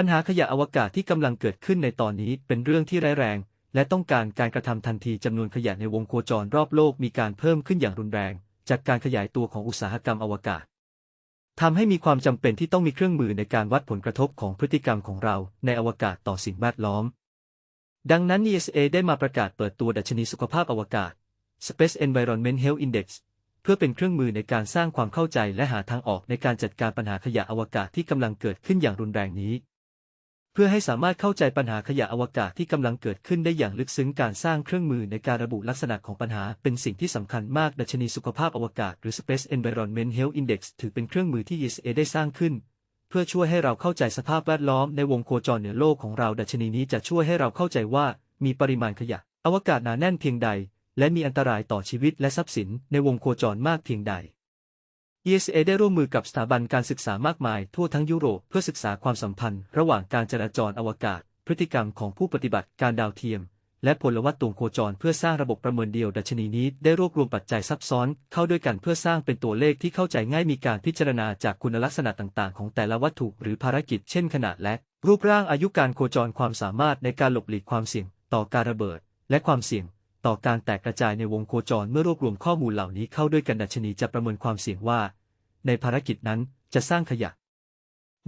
ปัญหาขยะอวกาศที่กำลังเกิดขึ้นในตอนนี้เป็นเรื่องที่ร้ายแรง และต้องการการกระทำทันทีจำนวนขยะในวงโคจรรอบโลกมีการเพิ่มขึ้นอย่างรุนแรง จากการขยายตัวของอุตสาหกรรมอวกาศทำให้มีความจำเป็นที่ต้องมีเครื่องมือในการวัดผลกระทบของพฤติกรรมของเราในอวกาศต่อสิ่งแวดล้อม ดังนั้น ESA ได้มาประกาศเปิดตัวดัชนีสุขภาพอวกาศ Space Environment Health Index เพื่อเป็นเครื่องมือในการสร้างความเข้าใจและหาทางออกในการจัดการปัญหาขยะอวกาศที่กำลังเกิดขึ้นอย่างรุนแรงนี้ พื่อให้สามารถเข้าใจปัญหาขยะอวกาศที่กำลังเกิดขึ้นได้อย่างลึกซึ้งการสร้างเครื่องมือในการระบุลักษณะของปัญหา เป็นสิ่งที่สำคัญมากดัชนีสุขภาพอวกาศหรือ Space Environment Health Index ถือเป็นเครื่องมือที่ ESA ได้สร้างขึ้น เพื่อช่วยให้เราเข้าใจสภาพแวดล้อมในวงโคจรเหนือโลกของเราดัชนีนี้จะช่วยให้เราเข้าใจว่ามีปริมาณขยะ อวกาศหนาแน่นเพียงใด และมีอันตรายต่อชีวิตและทรัพย์สินในวงโคจรมากเพียงใด ESA ได้ร่วมมือกับสถาบันการศึกษามากมายทั่วทั้งยุโรปเพื่อศึกษาความสัมพันธ์ ระหว่างการจราจรอวกาศ พฤติกรรมของผู้ปฏิบัติการดาวเทียม และพลวัตตวงโคจรเพื่อสร้างระบบประเมินเดียวดัชนีนี้ได้รวบรวมปัจจัยซับซ้อน เข้าด้วยกันเพื่อสร้างเป็นตัวเลขที่เข้าใจง่ายมีการพิจารณาจากคุณลักษณะต่างๆ ของแต่ละวัตถุหรือภารกิจเช่นขนาดและ รูปร่างอายุการโคจรความสามารถในการหลบหลีกความเสี่ยง ต่อการระเบิด และความเสี่ยงต่อการแตกกระจายในวงโคจรเมื่อรวบรวมข้อมูลเหล่านี้เข้าด้วยกันดัชนีจะประเมินความเสี่ยงว่า ในภารกิจนั้นจะสร้างขยะ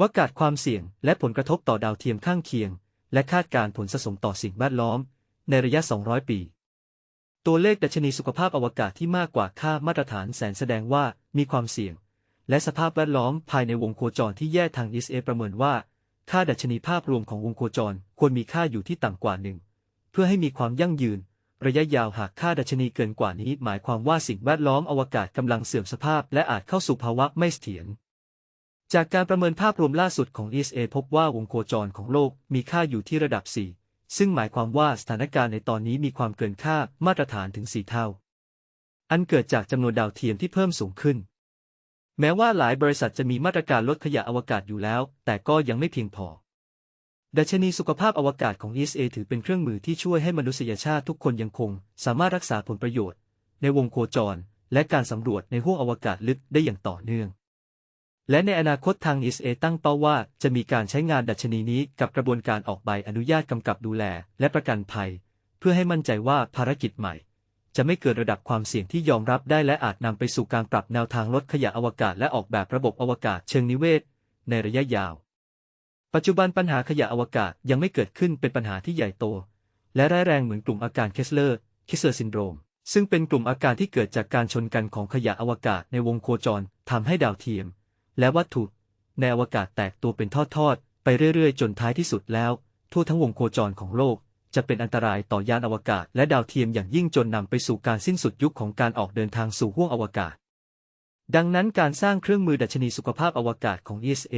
วากาศความเสี่ยงและผลกระทบต่อดาวเทียมข้างเคียง และคาดการผลสะสมต่อสิ่งแวดล้อม ในระยะ 200 ปี ตัวเลขดัชนีสุขภาพอวกาศที่มากกว่าค่ามาตรฐานแสนแสดงว่ามีความเสี่ยง และสภาพแวดล้อมภายในวงโคจรที่แย่ทาง ESA ประเมินว่า ค่าดัชนีภาพรวมของวงโคจรควรมีค่าอยู่ที่ต่ำกว่าหนึ่งเพื่อให้มีความยั่งยืน ระยะยาวหากค่าดัชนีเกินกว่านี้ หมายความว่าสิ่งแวดล้อมอวกาศกำลังเสื่อมสภาพ และอาจเข้าสู่ภาวะไม่เสถียรจากการประเมินภาพรวมล่าสุดของ ESA พบว่าวงโคจรของโลกมีค่าอยู่ที่ระดับ 4 ซึ่งหมายความว่าสถานการณ์ในตอนนี้มีความเกินค่ามาตรฐานถึง 4 เท่า อันเกิดจากจำนวนดาวเทียมที่เพิ่มสูงขึ้น แม้ว่าหลายบริษัทจะมีมาตรการลดขยะอวกาศอยู่แล้ว แต่ก็ยังไม่เพียงพอ ดัชนีสุขภาพอวกาศของ ESA ถือเป็นเครื่องมือที่ช่วยให้มนุษยชาติทุกคนยังคง สามารถรักษาผลประโยชน์ ในวงโคจร และการสำรวจในห้วงอวกาศลึกได้อย่างต่อเนื่อง และในอนาคตทาง ESA ตั้งเป้าว่าจะมีการใช้งานดัชนีนี้กับกระบวนการออกใบอนุญาตกำกับดูแล และประกันภัย เพื่อให้มั่นใจว่าภารกิจใหม่ จะไม่เกิดระดับความเสี่ยงที่ยอมรับได้และอาจนำไปสู่การปรับแนวทางลดขยะอวกาศและออกแบบระบบอวกาศเชิงนิเวศ ในระยะยาว ปัจจุบันปัญหาขยะอวกาศยังไม่เกิดขึ้นเป็นปัญหาที่ใหญ่โต และร้ายแรงเหมือนกลุ่มอาการเคสเลอร์คิสเลอร์ซินโดรม ซึ่งเป็นกลุ่มอาการที่เกิดจากการชนกันของขยะอวกาศในวงโคจรทำให้ดาวเทียม และวัตถุ ในอวกาศแตกตัวเป็นทอดๆ ไปเรื่อยๆ จนท้ายที่สุดแล้ว ทั่วทั้งวงโคจรของโลก จะเป็นอันตรายต่อยานอวกาศและดาวเทียมอย่างยิ่งจนนำไปสู่การสิ้นสุดยุคของการออกเดินทางสู่ห้วงอวกาศ ดังนั้นการสร้างเครื่องมือดัชนีสุขภาพอวกาศของ ESA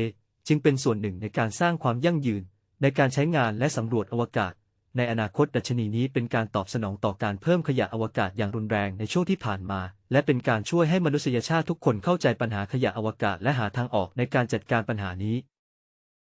จึงเป็นส่วนหนึ่งในการสร้างความยั่งยืน ในการใช้งานและสำรวจอวกาศ ในอนาคตดัชนีนี้เป็นการตอบสนองต่อการเพิ่มขยะอวกาศอย่างรุนแรงในช่วงที่ผ่านมา และเป็นการช่วยให้มนุษยชาติทุกคนเข้าใจปัญหาขยะอวกาศและหาทางออกในการจัดการปัญหานี้